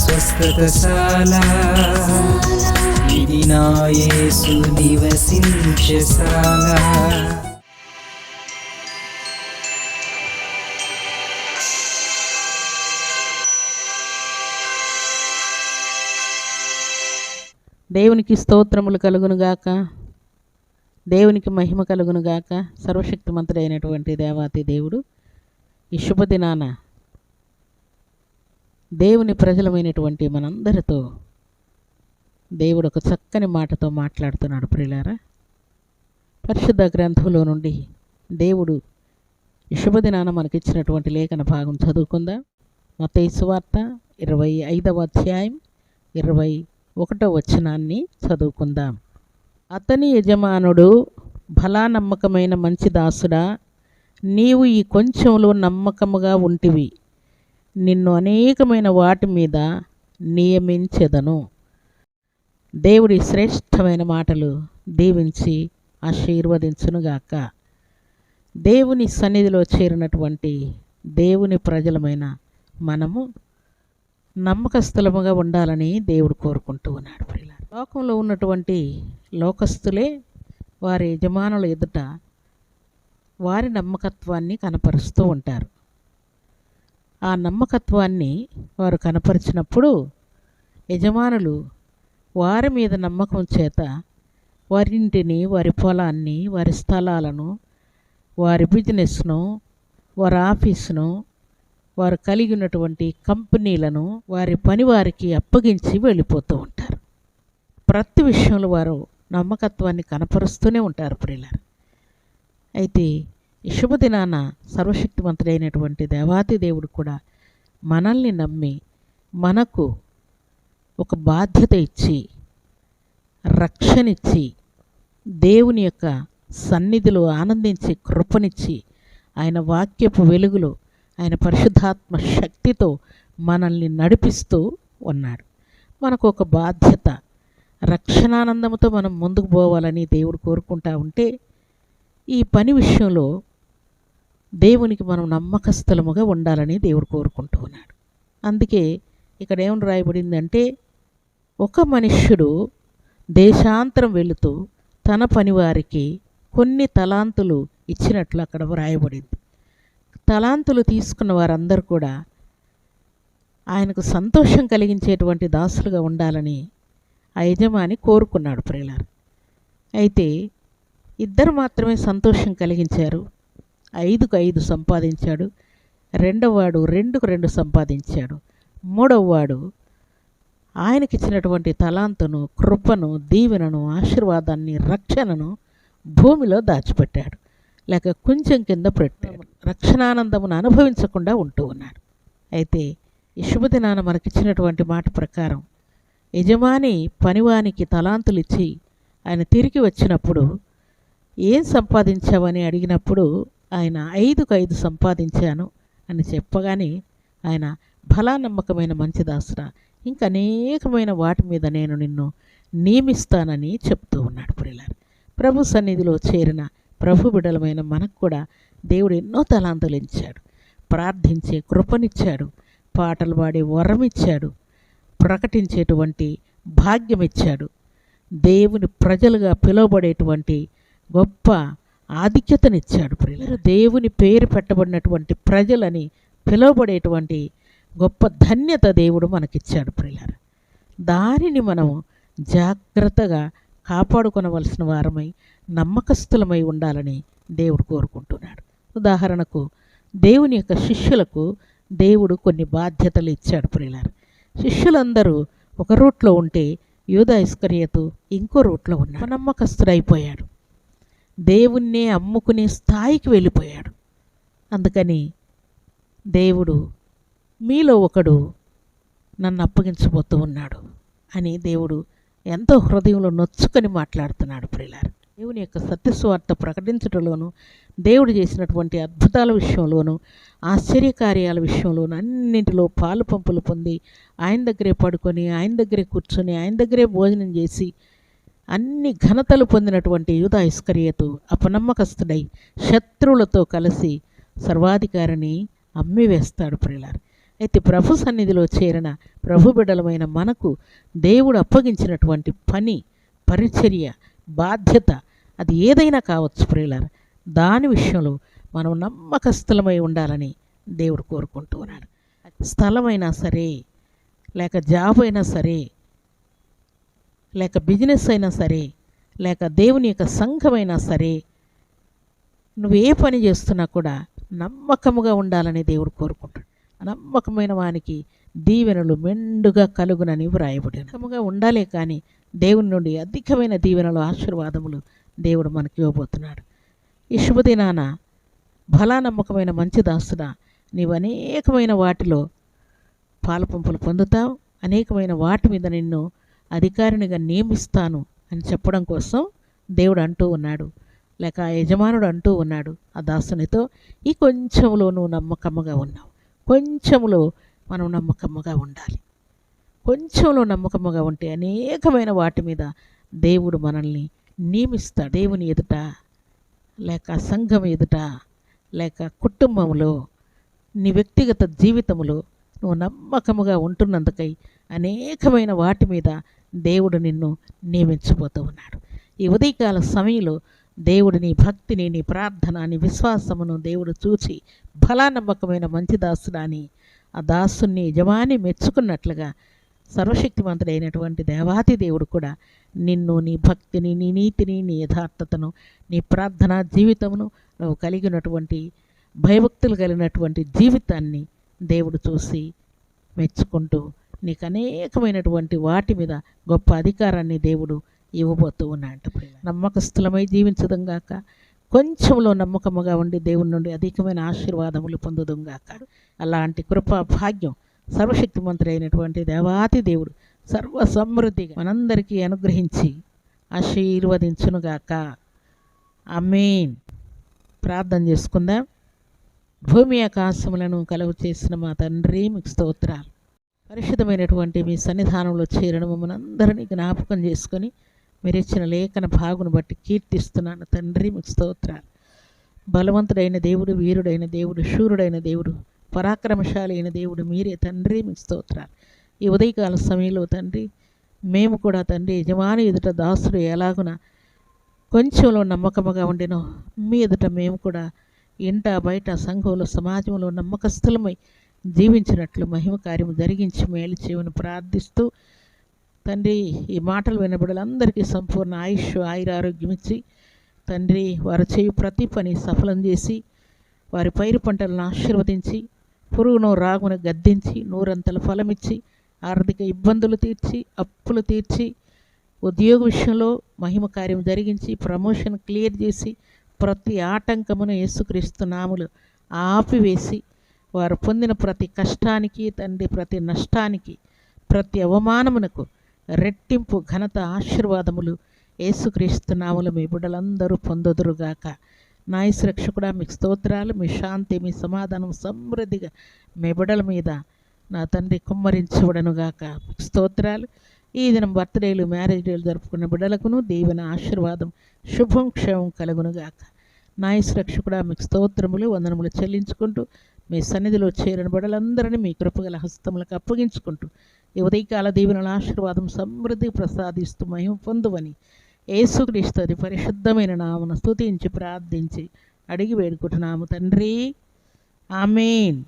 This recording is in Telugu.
స్వస్థతశాల. ఇది నా యేసు నివసించశాల దేవునికి స్తోత్రములు కలుగునుగాక దేవునికి మహిమ కలుగునుగాక సర్వశక్తిమంతుడైనటువంటి దేవాతి దేవుడు. ఈ శుభదినాన దేవుని ప్రజలమైనటువంటి మనందరితో దేవుడు ఒక చక్కని మాటతో మాట్లాడుతున్నాడు ప్రియులారా. పరిశుద్ధ గ్రంథంలో నుండి దేవుడు శుభదినాన మనకిచ్చినటువంటి లేఖన భాగం చదువుకుందాం? మొత్త సువార్త ఇరవై ఐదవ అధ్యాయం ఇరవై ఒకటో వచనాన్ని చదువుకుందాం. అతని యజమానుడు భలా నమ్మకమైన మంచి దాసుడా నీవు ఈ కొంచెంలో నమ్మకముగా ఉంటివి. నిన్ను అనేకమైన వాటి మీద నియమించెదను. దేవుడి శ్రేష్టమైన మాటలు దీవించి ఆశీర్వదించునుగాక. దేవుని సన్నిధిలో చేరినటువంటి దేవుని ప్రజలమైన మనము నమ్మకస్థులముగా ఉండాలని దేవుడు కోరుకుంటూ ఉన్నాడు ప్రియులారా. లోకంలో ఉన్నటువంటి లోకస్తులే వారి యజమానుల ఎదుట వారి నమ్మకత్వాన్ని కనపరుస్తూ ఉంటారు. ఆ నమ్మకత్వాన్ని వారు కనపరిచినప్పుడు యజమానులు వారి మీద నమ్మకం చేత వారింటిని వారి పొలాన్ని వారి స్థలాలను వారి బిజినెస్ను వారి ఆఫీస్ను వారు కలిగి ఉన్నటువంటి కంపెనీలను వారి పని వారికి అప్పగించి వెళ్ళిపోతూ ఉంటారు. ప్రతి విషయంలో వారు నమ్మకత్వాన్ని కనపరుస్తూనే ఉంటారు ప్రియులారు. అయితే ఈ శుభదినాన సర్వశక్తివంతుడైనటువంటి దేవాతి దేవుడు కూడా మనల్ని నమ్మి మనకు ఒక బాధ్యత ఇచ్చి రక్షణిచ్చి దేవుని యొక్క సన్నిధిలో ఆనందించి కృపనిచ్చి ఆయన వాక్యపు వెలుగులో ఆయన పరిశుద్ధాత్మ శక్తితో మనల్ని నడిపిస్తూ ఉన్నాడు మనకు ఒక బాధ్యత రక్షణానందముతో మనం ముందుకు పోవాలని దేవుడు కోరుకుంటా ఉంటే ఈ పని విషయంలో దేవునికి మనం నమ్మకస్థలముగా ఉండాలని దేవుడు కోరుకుంటూ ఉన్నాడు. అందుకే ఇక్కడ ఏమని రాయబడిందంటే ఒక మనుష్యుడు దేశాంతరం వెళుతూ తన పనివారికి కొన్ని తలాంతులు ఇచ్చినట్లు అక్కడ వ్రాయబడింది తలాంతులు తీసుకున్న వారందరూ కూడా ఆయనకు సంతోషం కలిగించేటువంటి దాసులుగా ఉండాలని ఆ యజమాని కోరుకున్నాడు ప్రియులారు. అయితే ఇద్దరు మాత్రమే సంతోషం కలిగించారు. ఐదుకు ఐదు సంపాదించాడు. రెండవవాడు రెండుకు రెండు సంపాదించాడు. మూడవవాడు ఆయనకిచ్చినటువంటి తలాంతును కృపను దీవెనను ఆశీర్వాదాన్ని రక్షణను భూమిలో దాచిపెట్టాడు. లేక కొంచెం కింద పెట్టాడు. రక్షణానందమును అనుభవించకుండా ఉంటూ ఉన్నాడు. అయితే ఈ శుభదినాన మనకిచ్చినటువంటి మాట ప్రకారం యజమాని పనివానికి తలాంతులు ఇచ్చి ఆయన తిరిగి వచ్చినప్పుడు ఏం సంపాదించావని అడిగినప్పుడు ఆయన ఐదుకు ఐదు సంపాదించాను అని చెప్పగానే ఆయన బలా నమ్మకమైన మంచి దాసురా ఇంకా అనేకమైన వాటి మీద నేను నిన్ను నియమిస్తానని చెప్తూ ఉన్నాడు ప్రియులారు. ప్రభు సన్నిధిలో చేరిన ప్రభు బిడలమైన మనకు కూడా దేవుడు ఎన్నో తలాంతులు ఇచ్చాడు. ప్రార్థించే కృపనిచ్చాడు. పాటలు పాడే వరం ఇచ్చాడు ప్రకటించేటువంటి భాగ్యం ఇచ్చాడు దేవుని ప్రజలుగా పిలువబడేటువంటి గొప్ప ఆధిక్యతనిచ్చాడు ప్రియులు దేవుని పేరు పెట్టబడినటువంటి ప్రజలని పిలువబడేటువంటి గొప్ప ధన్యత దేవుడు మనకిచ్చాడు ప్రియులారా. దానిని మనము జాగ్రత్తగా కాపాడుకొనవలసిన వారమై నమ్మకస్తులమై ఉండాలని దేవుడు కోరుకుంటున్నాడు. ఉదాహరణకు దేవుని యొక్క శిష్యులకు దేవుడు కొన్ని బాధ్యతలు ఇచ్చాడు ప్రియులారు. శిష్యులందరూ ఒక రూట్లో ఉంటే యూదా ఇస్కరియతు ఇంకో రూట్లో ఉన్నాడు నమ్మకస్తుడైపోయాడు. దేవుణ్ణే అమ్ముకునే స్థాయికి వెళ్ళిపోయాడు. అందుకని దేవుడు మీలో ఒకడు నన్ను అప్పగించబోతూ ఉన్నాడు అని దేవుడు ఎంతో హృదయంలో నొచ్చుకొని మాట్లాడుతున్నాడు ప్రిలారు దేవుని యొక్క సత్యస్వార్త ప్రకటించడంలోను దేవుడు చేసినటువంటి అద్భుతాల విషయంలోను ఆశ్చర్యకార్యాల విషయంలోను అన్నింటిలో పాలు పంపులు పొంది ఆయన దగ్గరే పడుకొని ఆయన దగ్గరే కూర్చొని ఆయన దగ్గరే భోజనం చేసి అన్ని ఘనతలు పొందినటువంటి యూదా ఇస్కరియతు అపనమ్మకస్తుడై శత్రువులతో కలిసి సర్వాధికారిని అమ్మివేస్తాడు ప్రియులారు. అయితే ప్రభు సన్నిధిలో చేరిన ప్రభు బిడలమైన మనకు దేవుడు అప్పగించినటువంటి పని పరిచర్య బాధ్యత అది ఏదైనా కావచ్చు ప్రియులారు. దాని విషయంలో మనం నమ్మకస్తులమై ఉండాలని దేవుడు కోరుకుంటూ ఉన్నాడు. స్థలమైనా సరే లేక జాబ్ అయినా సరే లేక బిజినెస్ అయినా సరే లేక దేవుని యొక్క సంఘమైనా సరే నువ్వు ఏ పని చేస్తున్నా కూడా నమ్మకముగా ఉండాలని దేవుడు కోరుకుంటాడు. నమ్మకమైన వానికి దీవెనలు మెండుగా కలుగునని వ్రాయబడి నమ్మకంగా ఉండాలే కానీ దేవుని నుండి అధికమైన దీవెనలు ఆశీర్వాదములు దేవుడు మనకి ఇవ్వబోతున్నాడు. ఈ శుభదినాన బలా నమ్మకమైన మంచి దాస్తున నీవు అనేకమైన వాటిలో పాలపంపులు పొందుతావు అనేకమైన వాటి మీద నిన్ను అధికారినిగా నియమిస్తాను అని చెప్పడం కోసం దేవుడు అంటూ ఉన్నాడు. లేక యజమానుడు అంటూ ఉన్నాడు ఆ దాసునితో ఈ కొంచెంలో నువ్వు నమ్మకముగా ఉన్నావు. కొంచెంలో మనం నమ్మకముగా ఉండాలి. కొంచెంలో నమ్మకముగా ఉంటే అనేకమైన వాటి మీద దేవుడు మనల్ని నియమిస్తాడు దేవుని ఎదుట లేక సంఘం ఎదుట లేక కుటుంబంలో నీ వ్యక్తిగత జీవితంలో నువ్వు నమ్మకముగా ఉంటున్నందుకై అనేకమైన వాటి మీద దేవుడు నిన్ను నియమించబోతూ ఉన్నాడు. ఈ ఉదయకాల సమయంలో దేవుడు నీ భక్తిని నీ ప్రార్థన నీ విశ్వాసమును దేవుడు చూచి బలా నమ్మకమైన మంచి దాసుడాని ఆ దాసుని యజమాని మెచ్చుకున్నట్లుగా సర్వశక్తివంతుడైనటువంటి దేవాతి దేవుడు కూడా నిన్ను నీ భక్తిని నీ నీతిని నీ యథార్థతను నీ ప్రార్థనా జీవితమును నువ్వు కలిగినటువంటి భయభక్తులు కలిగినటువంటి జీవితాన్ని దేవుడు చూసి మెచ్చుకుంటూ నీకు అనేకమైనటువంటి వాటి మీద గొప్ప అధికారాన్ని దేవుడు ఇవ్వబోతూ ఉన్నాడు నమ్మకస్థులమై జీవించడం గాక. కొంచెంలో నమ్మకముగా ఉండి దేవుని నుండి అధికమైన ఆశీర్వాదములు పొందుదాం గాక. అలాంటి కృపా భాగ్యం సర్వశక్తిమంతుడైనటువంటి దేవాతి దేవుడు సర్వ సమృద్ధిగా మనందరికీ అనుగ్రహించి ఆశీర్వదించునుగాక అమీన్ ప్రార్థన చేసుకుందాం. భూమి ఆకాశములను కలుగు చేసిన మా తండ్రి మీకు స్తోత్రాలు. పరిశుద్ధమైనటువంటి మీ సన్నిధానంలో చేరడం మమ్మల్ని అందరినీ జ్ఞాపకం చేసుకొని మీరు ఇచ్చిన లేఖన భాగును బట్టి కీర్తిస్తున్నాను. తండ్రి మీకు స్తోత్రాలు. బలవంతుడైన దేవుడు వీరుడైన దేవుడు శూరుడైన దేవుడు పరాక్రమశాలి అయిన దేవుడు మీరే. తండ్రి మీకు స్తోత్రాలు. ఈ ఉదయకాల సమయంలో తండ్రి మేము కూడా తండ్రి యజమాని ఎదుట దాసుడు ఎలాగున కొంచెంలో నమ్మకముగా ఉండినో మీ ఎదుట మేము కూడా ఇంట బయట సంఘంలో సమాజంలో నమ్మకస్తులమై జీవించినట్లు మహిమ కార్యము జరిగించి మేలు చేయమని ప్రార్థిస్తూ తండ్రి ఈ మాటలు వినబడలందరికీ సంపూర్ణ ఆయుష్ ఆయురారోగ్యం ఇచ్చి తండ్రి వారు చేయు ప్రతి పని సఫలం చేసి వారి పైరు పంటలను ఆశీర్వదించి పురుగును రాగును గద్దించి నూరంతల ఫలమిచ్చి ఆర్థిక ఇబ్బందులు తీర్చి అప్పులు తీర్చి ఉద్యోగ విషయంలో మహిమ కార్యం జరిగించి ప్రమోషన్ క్లియర్ చేసి ప్రతి ఆటంకమును యేసుక్రీస్తు నాములు ఆపివేసి వారు పొందిన ప్రతి కష్టానికి తండ్రి ప్రతి నష్టానికి ప్రతి అవమానమునకు రెట్టింపు ఘనత ఆశీర్వాదములు ఏసుక్రీస్తు నాములు మీ బిడ్డలందరూ పొందుదురుగాక. నా రక్షకుడా మీకు స్తోత్రాలు మీ శాంతి మీ సమాధానం సమృద్ధిగా మీ బిడ్డల మీద నా తండ్రి కుమ్మరించబడనుగాక మీకు స్తోత్రాలు. ఈ దినం బర్త్డేలు మ్యారేజ్ డేలు జరుపుకున్న బిడ్డలకును దీవెన ఆశీర్వాదం శుభం క్షేమం కలుగునుగాక. నా రక్షకుడా మీకు స్తోత్రములు వందనములు చెల్లించుకుంటూ మీ సన్నిధిలో చేరిన బడలందరినీ మీ కృపగల హస్తములకు అప్పగించుకుంటూ ఈ ఉదయకాల దీవెనల ఆశీర్వాదం సమృద్ధి ప్రసాదిస్తూ మహిమ పొందువని యేసుక్రీస్తు అది పరిశుద్ధమైన నామను స్తుతించి ప్రార్థించి అడిగి వేడుకుంటున్నాము తండ్రి. ఆమెన్.